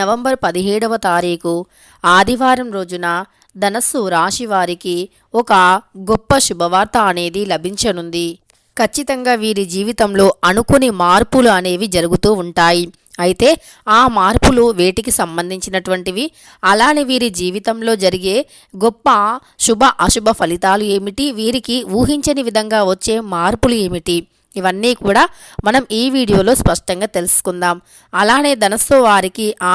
November పదిహేడవ తారీఖు ఆదివారం రోజున ధనస్సు రాశి వారికి ఒక గొప్ప శుభవార్త అనేది లభించనుంది. ఖచ్చితంగా వీరి జీవితంలో అనుకుని మార్పులు అనేవి జరుగుతూ ఉంటాయి. అయితే ఆ మార్పులు వేటికి సంబంధించినటువంటివి? అలానే వీరి జీవితంలో జరిగే గొప్ప శుభ అశుభ ఫలితాలు ఏమిటి? వీరికి ఊహించని విధంగా వచ్చే మార్పులు ఏమిటి? ఇవన్నీ కూడా మనం ఈ వీడియోలో స్పష్టంగా తెలుసుకుందాం. అలానే ధనస్సు వారికి ఆ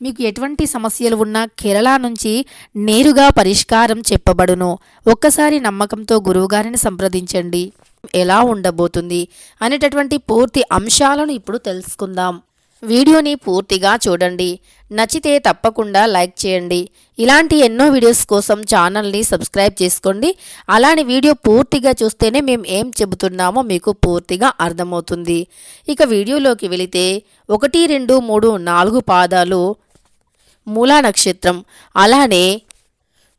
మీకు ఎటువంటి సమస్యలు ఉన్నా కేరళ నుంచి నేరుగా పరిష్కారం చెప్పబడును. ఒక్కసారి నమ్మకంతో గురువుగారిని సంప్రదించండి. ఎలా ఉండబోతుంది అనేటటువంటి పూర్తి అంశాలను ఇప్పుడు తెలుసుకుందాం. వీడియోని పూర్తిగా చూడండి. నచ్చితే తప్పకుండా లైక్ చేయండి. ఇలాంటి ఎన్నో వీడియోస్ కోసం ఛానల్ని సబ్స్క్రైబ్ చేసుకోండి. అలానే వీడియో పూర్తిగా చూస్తేనే మేము ఏం చెబుతున్నామో మీకు పూర్తిగా అర్థమవుతుంది. ఇక వీడియోలోకి వెళితే ఒకటి రెండు మూడు నాలుగు పాదాలు మూలా నక్షత్రం. అలానే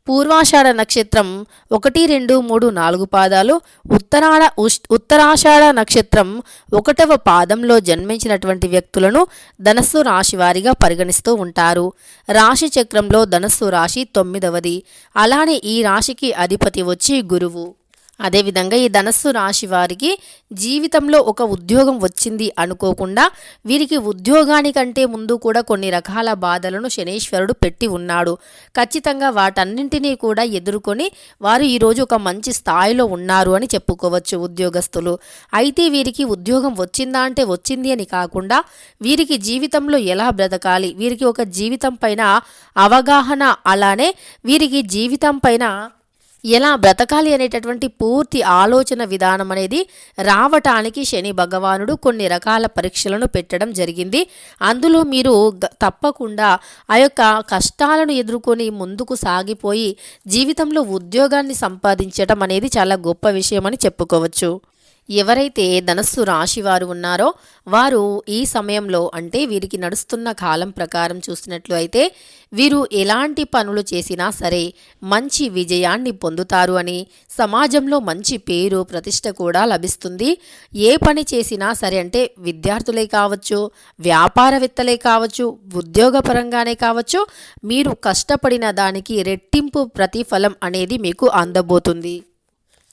పూర్వాషాఢ నక్షత్రం ఒకటి రెండు మూడు నాలుగు పాదాలు ఉత్తరాడ ఉష్- ఉత్తరాషాఢ నక్షత్రం ఒకటవ పాదంలో జన్మించినటువంటి వ్యక్తులను ధనస్సు రాశి వారిగా పరిగణిస్తూ ఉంటారు. రాశి చక్రంలో ధనస్సు రాశి తొమ్మిదవది. అలానే ఈ రాశికి అధిపతి వచ్చి గురువు. అదేవిధంగా ఈ ధనస్సు రాశి వారికి జీవితంలో ఒక ఉద్యోగం వచ్చింది అనుకోకుండా వీరికి ఉద్యోగానికంటే ముందు కూడా కొన్ని రకాల బాధలను శనీశ్వరుడు పెట్టి ఉన్నాడు. ఖచ్చితంగా వాటన్నింటినీ కూడా ఎదుర్కొని వారు ఈరోజు ఒక మంచి స్థాయిలో ఉన్నారు అని చెప్పుకోవచ్చు ఉద్యోగస్తులు. అయితే వీరికి ఉద్యోగం వచ్చిందా అంటే వచ్చింది అని కాకుండా వీరికి జీవితంలో ఎలా బ్రతకాలి? వీరికి ఒక జీవితం పైన అవగాహన అలానే వీరికి జీవితం పైన ఎలా బ్రతకాలి అనేటటువంటి పూర్తి ఆలోచన విధానం అనేది రావటానికి శని భగవానుడు కొన్ని రకాల పరీక్షలను పెట్టడం జరిగింది. అందులో మీరు తప్పకుండా ఆ యొక్క కష్టాలను ఎదుర్కొని ముందుకు సాగిపోయి జీవితంలో ఉద్యోగాన్ని సంపాదించడం అనేది చాలా గొప్ప విషయం అని చెప్పుకోవచ్చు. ఎవరైతే ధనస్సు రాశి వారు ఉన్నారో వారు ఈ సమయంలో అంటే వీరికి నడుస్తున్న కాలం ప్రకారం చూసినట్లు అయితే వీరు ఎలాంటి పనులు చేసినా సరే మంచి విజయాన్ని పొందుతారు అని సమాజంలో మంచి పేరు ప్రతిష్ట కూడా లభిస్తుంది. ఏ పని చేసినా సరే అంటే విద్యార్థులే కావచ్చు వ్యాపారవేత్తలే కావచ్చు ఉద్యోగపరంగానే కావచ్చు మీరు కష్టపడిన దానికి రెట్టింపు ప్రతిఫలం అనేది మీకు అందబోతుంది.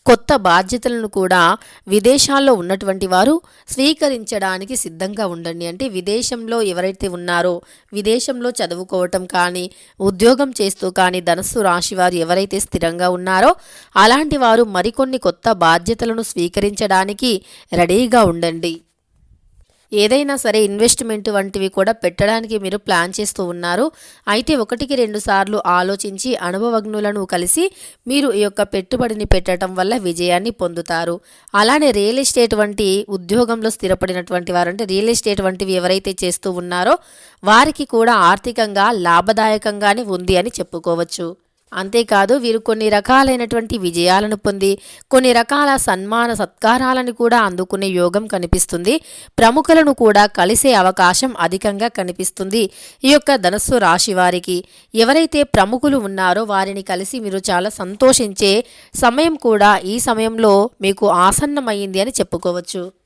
కొత్త బాధ్యతలను కూడా విదేశాల్లో ఉన్నటువంటి వారు స్వీకరించడానికి సిద్ధంగా ఉండండి. అంటే విదేశంలో ఎవరైతే ఉన్నారో విదేశంలో చదువుకోవటం కానీ ఉద్యోగం చేస్తూ కానీ ధనస్సు రాశి వారు ఎవరైతే స్థిరంగా ఉన్నారో అలాంటి వారు మరికొన్ని కొత్త బాధ్యతలను స్వీకరించడానికి రెడీగా ఉండండి. ఏదైనా సరే ఇన్వెస్ట్మెంట్ వంటివి కూడా పెట్టడానికి మీరు ప్లాన్ చేస్తూ ఉన్నారు. అయితే ఒకటికి రెండు సార్లు ఆలోచించి అనుభవజ్ఞులను కలిసి మీరు ఈ యొక్క పెట్టుబడిని పెట్టడం వల్ల విజయాన్ని పొందుతారు. అలానే రియల్ ఎస్టేట్ వంటి ఉద్యోగంలో స్థిరపడినటువంటి వారు అంటే రియల్ ఎస్టేట్ వంటివి ఎవరైతే చేస్తూ ఉన్నారో వారికి కూడా ఆర్థికంగా లాభదాయకంగానే ఉంది అని చెప్పుకోవచ్చు. అంతేకాదు వీరు కొన్ని రకాలైనటువంటి విజయాలను పొంది కొన్ని రకాల సన్మాన సత్కారాలను కూడా అందుకునే యోగం కనిపిస్తుంది. ప్రముఖులను కూడా కలిసే అవకాశం అధికంగా కనిపిస్తుంది. ఈ యొక్క ధనస్సు రాశి వారికి ఎవరైతే ప్రముఖులు ఉన్నారో వారిని కలిసి మీరు చాలా సంతోషించే సమయం కూడా ఈ సమయంలో మీకు ఆసన్నమైంది అని చెప్పుకోవచ్చు.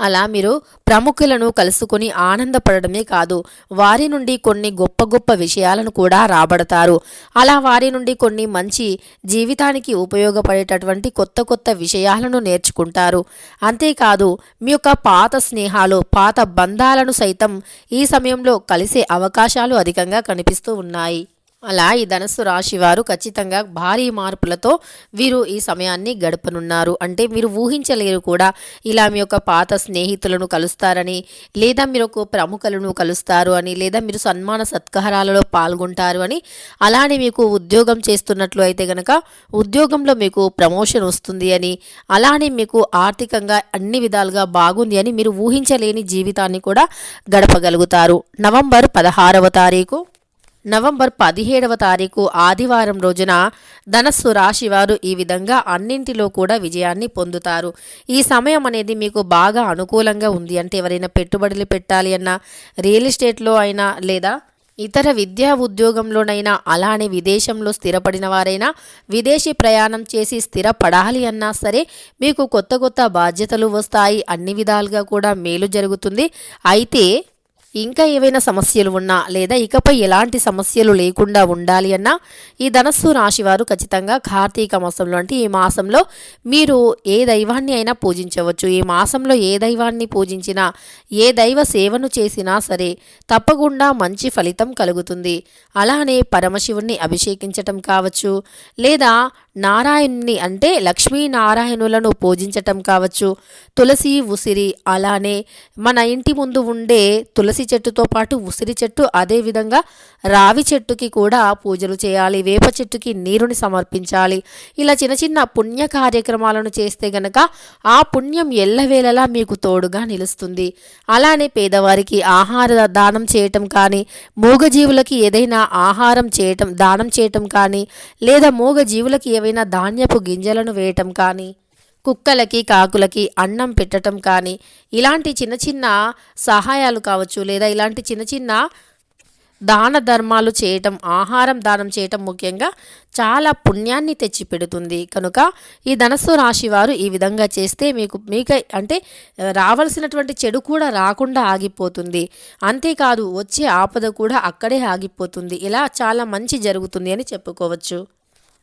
అలా మీరు ప్రముఖులను కలుసుకొని ఆనందపడడమే కాదు వారి నుండి కొన్ని గొప్ప గొప్ప విషయాలను కూడా రాబడతారు. అలా వారి నుండి కొన్ని మంచి జీవితానికి ఉపయోగపడేటటువంటి కొత్త కొత్త విషయాలను నేర్చుకుంటారు. అంతేకాదు మీ యొక్క పాత స్నేహాలు పాత బంధాలను సైతం ఈ సమయంలో కలిసే అవకాశాలు అధికంగా కనిపిస్తూ ఉన్నాయి. అలా ఈ ధనస్సు రాశి వారు ఖచ్చితంగా భారీ మార్పులతో వీరు ఈ సమయాన్ని గడపనున్నారు. అంటే మీరు ఊహించలేరు కూడా ఇలా మీ యొక్క పాత స్నేహితులను కలుస్తారని లేదా మీరు ఒక ప్రముఖులను కలుస్తారు అని లేదా మీరు సన్మాన సత్కారాలలో పాల్గొంటారు అని అలానే మీకు ఉద్యోగం చేస్తున్నట్లు అయితే గనక ఉద్యోగంలో మీకు ప్రమోషన్ వస్తుంది అని అలానే మీకు ఆర్థికంగా అన్ని విధాలుగా బాగుంది అని మీరు ఊహించలేని జీవితాన్ని కూడా గడపగలుగుతారు. నవంబర్ పదహారవ తారీఖు. నవంబర్ పదిహేడవ తారీఖు ఆదివారం రోజున ధనస్సు రాశి వారు ఈ విధంగా అన్నింటిలో కూడా విజయాన్ని పొందుతారు. ఈ సమయం అనేది మీకు బాగా అనుకూలంగా ఉంది అంటే ఎవరైనా పెట్టుబడులు పెట్టాలి అన్నా రియల్ ఎస్టేట్లో అయినా లేదా ఇతర విద్యా ఉద్యోగంలోనైనా అలానే విదేశంలో స్థిరపడిన వారైనా విదేశీ ప్రయాణం చేసి స్థిరపడాలి అన్నా సరే మీకు కొత్త కొత్త బాధ్యతలు వస్తాయి. అన్ని విధాలుగా కూడా మేలు జరుగుతుంది. అయితే ఇంకా ఏవైనా సమస్యలు ఉన్నా లేదా ఇకపై ఎలాంటి సమస్యలు లేకుండా ఉండాలి అన్నా ఈ ధనస్సు రాశివారు ఖచ్చితంగా కార్తీక మాసంలో అంటే ఈ మాసంలో మీరు ఏ దైవాన్ని అయినా పూజించవచ్చు. ఈ మాసంలో ఏ దైవాన్ని పూజించినా ఏ దైవ సేవను చేసినా సరే తప్పకుండా మంచి ఫలితం కలుగుతుంది. అలానే పరమశివుణ్ణి అభిషేకించటం కావచ్చు లేదా నారాయణుని అంటే లక్ష్మీనారాయణులను పూజించటం కావచ్చు. తులసి ఉసిరి అలానే మన ఇంటి ముందు ఉండే తులసి చెట్టుతో పాటు ఉసిరి చెట్టు అదేవిధంగా రావి చెట్టుకి కూడా పూజలు చేయాలి. వేప చెట్టుకి నీరుని సమర్పించాలి. ఇలా చిన్న చిన్న పుణ్య కార్యక్రమాలను చేస్తే గనక ఆ పుణ్యం ఎల్లవేళలా మీకు తోడుగా నిలుస్తుంది. అలానే పేదవారికి ఆహార దానం చేయటం కానీ మూగజీవులకి ఏదైనా ఆహారం చేయటం దానం చేయటం కానీ లేదా మూగజీవులకి ఏవైనా ధాన్యపు గింజలను వేయటం కానీ కుక్కలకి కాకులకి అన్నం పెట్టటం కానీ ఇలాంటి చిన్న చిన్న సహాయాలు కావచ్చు లేదా ఇలాంటి చిన్న చిన్న దాన ధర్మాలు చేయటం ఆహారం దానం చేయటం ముఖ్యంగా చాలా పుణ్యాన్ని తెచ్చిపెడుతుంది. కనుక ఈ ధనస్సు రాశి వారు ఈ విధంగా చేస్తే మీకు మీకు అంటే రావాల్సినటువంటి చెడు కూడా రాకుండా ఆగిపోతుంది. అంతేకాదు వచ్చే ఆపద కూడా అక్కడే ఆగిపోతుంది. ఇలా చాలా మంచి జరుగుతుంది అని చెప్పుకోవచ్చు.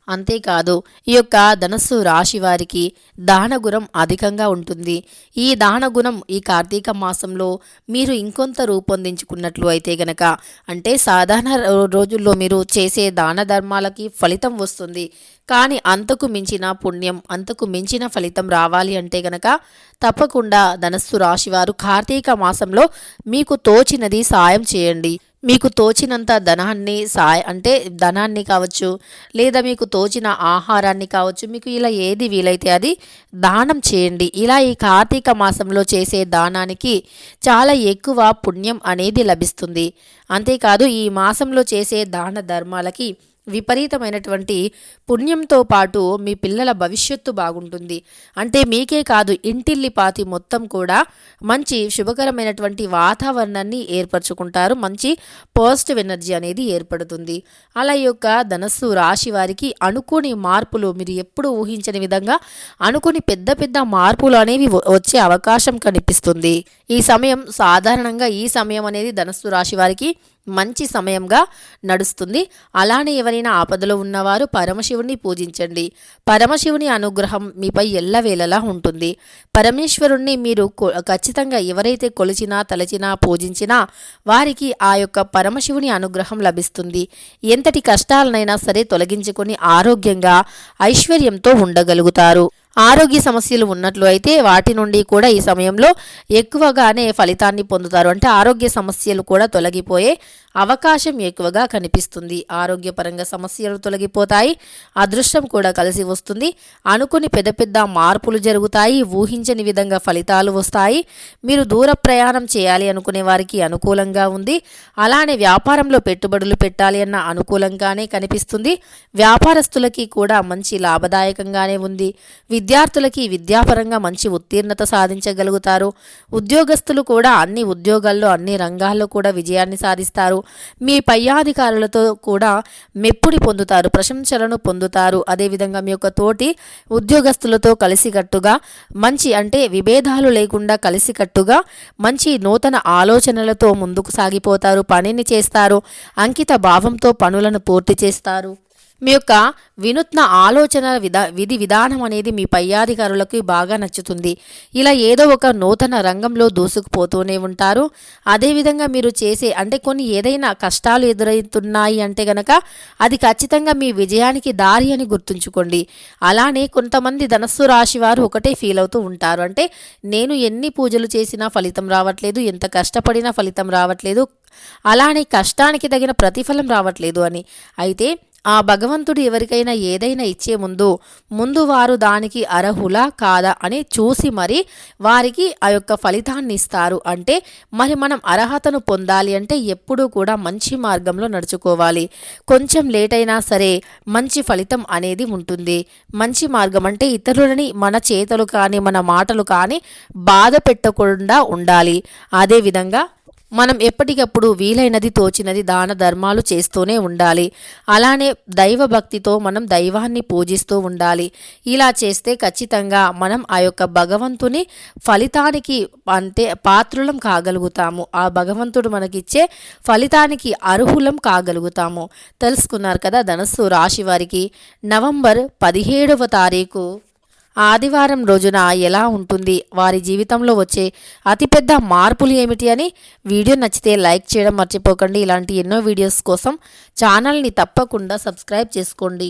అంతేకాదు ఈ యొక్క ధనస్సు రాశి వారికి దానగుణం అధికంగా ఉంటుంది. ఈ దానగుణం ఈ కార్తీక మాసంలో మీరు ఇంకొంత రూపొందించుకున్నట్లు అయితే గనక అంటే సాధారణ రో- రోజుల్లో మీరు చేసే దాన ధర్మాలకి ఫలితం వస్తుంది. కానీ అంతకు మించిన పుణ్యం అంతకు మించిన ఫలితం రావాలి అంటే గనక తప్పకుండా ధనస్సు రాశివారు కార్తీక మాసంలో మీకు తోచినది సాయం చేయండి. మీకు తోచినంత ధనాన్ని సాయ అంటే ధనాన్ని కావచ్చు లేదా మీకు తోచిన ఆహారాన్ని కావచ్చు మీకు ఇలా ఏది వీలైతే అది దానం చేయండి. ఇలా ఈ కార్తీక మాసంలో చేసే దానానికి చాలా ఎక్కువ పుణ్యం అనేది లభిస్తుంది. అంతేకాదు ఈ మాసంలో చేసే దాన ధర్మాలకి విపరీతమైనటువంటి పుణ్యంతో పాటు మీ పిల్లల భవిష్యత్తు బాగుంటుంది. అంటే మీకే కాదు ఇంటిల్లి పాతి మొత్తం కూడా మంచి శుభకరమైనటువంటి వాతావరణాన్ని ఏర్పరచుకుంటారు. మంచి పాజిటివ్ ఎనర్జీ అనేది ఏర్పడుతుంది. అలా ఈ యొక్క ధనస్సు రాశి వారికి అనుకోని మార్పులు మీరు ఎప్పుడు ఊహించని విధంగా అనుకుని పెద్ద పెద్ద మార్పులు అనేవి వచ్చే అవకాశం కనిపిస్తుంది. ఈ సమయం సాధారణంగా ఈ సమయం అనేది ధనస్సు రాశి వారికి మంచి సమయంగా నడుస్తుంది. అలానే ఎవరైనా ఆపదలో ఉన్నవారు పరమశివుని పూజించండి. పరమశివుని అనుగ్రహం మీపై ఎల్లవేళలా ఉంటుంది. పరమేశ్వరుణ్ణి మీరు ఖచ్చితంగా ఎవరైతే కొలిచినా తలచినా పూజించినా వారికి ఆ యొక్క పరమశివుని అనుగ్రహం లభిస్తుంది. ఎంతటి కష్టాలనైనా సరే తొలగించుకొని ఆరోగ్యంగా ఐశ్వర్యంతో ఉండగలుగుతారు. ఆరోగ్య సమస్యలు ఉన్నట్లు అయితే వాటి నుండి కూడా ఈ సమయంలో ఎక్కువగానే ఫలితాన్ని పొందుతారు. అంటే ఆరోగ్య సమస్యలు కూడా తొలగిపోయే అవకాశం ఎక్కువగా కనిపిస్తుంది. ఆరోగ్యపరంగా సమస్యలు తొలగిపోతాయి. అదృష్టం కూడా కలిసి వస్తుంది. అనుకుని పెద్ద పెద్ద మార్పులు జరుగుతాయి. ఊహించని విధంగా ఫలితాలు వస్తాయి. మీరు దూర ప్రయాణం చేయాలి అనుకునే వారికి అనుకూలంగా ఉంది. అలానే వ్యాపారంలో పెట్టుబడులు పెట్టాలి అన్న అనుకూలంగానే కనిపిస్తుంది. వ్యాపారస్తులకి కూడా మంచి లాభదాయకంగానే ఉంది. విద్యార్థులకి విద్యాపరంగా మంచి ఉత్తీర్ణత సాధించగలుగుతారు. ఉద్యోగస్తులు కూడా అన్ని ఉద్యోగాల్లో అన్ని రంగాల్లో కూడా విజయాన్ని సాధిస్తారు. మీ పై అధికారులతో కూడా మెప్పుని పొందుతారు ప్రశంసలను పొందుతారు. అదేవిధంగా మీ యొక్క తోటి ఉద్యోగస్తులతో కలిసికట్టుగా మంచి అంటే విభేదాలు లేకుండా కలిసికట్టుగా మంచి నూతన ఆలోచనలతో ముందుకు సాగిపోతారు పనిని చేస్తారు అంకిత భావంతో పనులను పూర్తి చేస్తారు. మీ యొక్క వినూత్న ఆలోచన విధా విధి విధానం అనేది మీ పై అధికారులకు బాగా నచ్చుతుంది. ఇలా ఏదో ఒక నూతన రంగంలో దూసుకుపోతూనే ఉంటారు. అదేవిధంగా మీరు చేసే అంటే కొన్ని ఏదైనా కష్టాలు ఎదురవుతున్నాయి అంటే గనక అది ఖచ్చితంగా మీ విజయానికి దారి అని గుర్తుంచుకోండి. అలానే కొంతమంది ధనస్సు రాశి వారు ఒకటే ఫీల్ అవుతూ ఉంటారు. అంటే నేను ఎన్ని పూజలు చేసినా ఫలితం రావట్లేదు ఎంత కష్టపడినా ఫలితం రావట్లేదు అలానే కష్టానికి తగిన ప్రతిఫలం రావట్లేదు అని. అయితే ఆ భగవంతుడు ఎవరికైనా ఏదైనా ఇచ్చే ముందు ముందు వారు దానికి అర్హులా కాదా అని చూసి మరి వారికి ఆ యొక్క ఫలితాన్ని ఇస్తారు. అంటే మరి మనం అర్హతను పొందాలి అంటే ఎప్పుడూ కూడా మంచి మార్గంలో నడుచుకోవాలి. కొంచెం లేట్ అయినా సరే మంచి ఫలితం అనేది ఉంటుంది. మంచి మార్గం అంటే ఇతరులని మన చేతలు కానీ మన మాటలు కానీ బాధ పెట్టకుండా ఉండాలి. అదేవిధంగా మనం ఎప్పటికప్పుడు వీలైనది తోచినది దాన ధర్మాలు చేస్తూనే ఉండాలి. అలానే దైవ భక్తితో మనం దైవాన్ని పూజిస్తూ ఉండాలి. ఇలా చేస్తే ఖచ్చితంగా మనం ఆ యొక్క భగవంతుని ఫలితానికి అంటే పాత్రులం కాగలుగుతాము. ఆ భగవంతుడు మనకిచ్చే ఫలితానికి అర్హులం కాగలుగుతాము. తెలుసుకున్నారు కదా ధనస్సు రాశి వారికి. నవంబర్ పదిహేడవ తారీఖు ఆదివారం రోజున ఎలా ఉంటుంది? వారి జీవితంలో వచ్చే అతిపెద్ద మార్పులు ఏమిటి అని వీడియో నచ్చితే లైక్ చేయడం మర్చిపోకండి. ఇలాంటి ఎన్నో వీడియోస్ కోసం ఛానల్ని తప్పకుండా సబ్స్క్రైబ్ చేసుకోండి.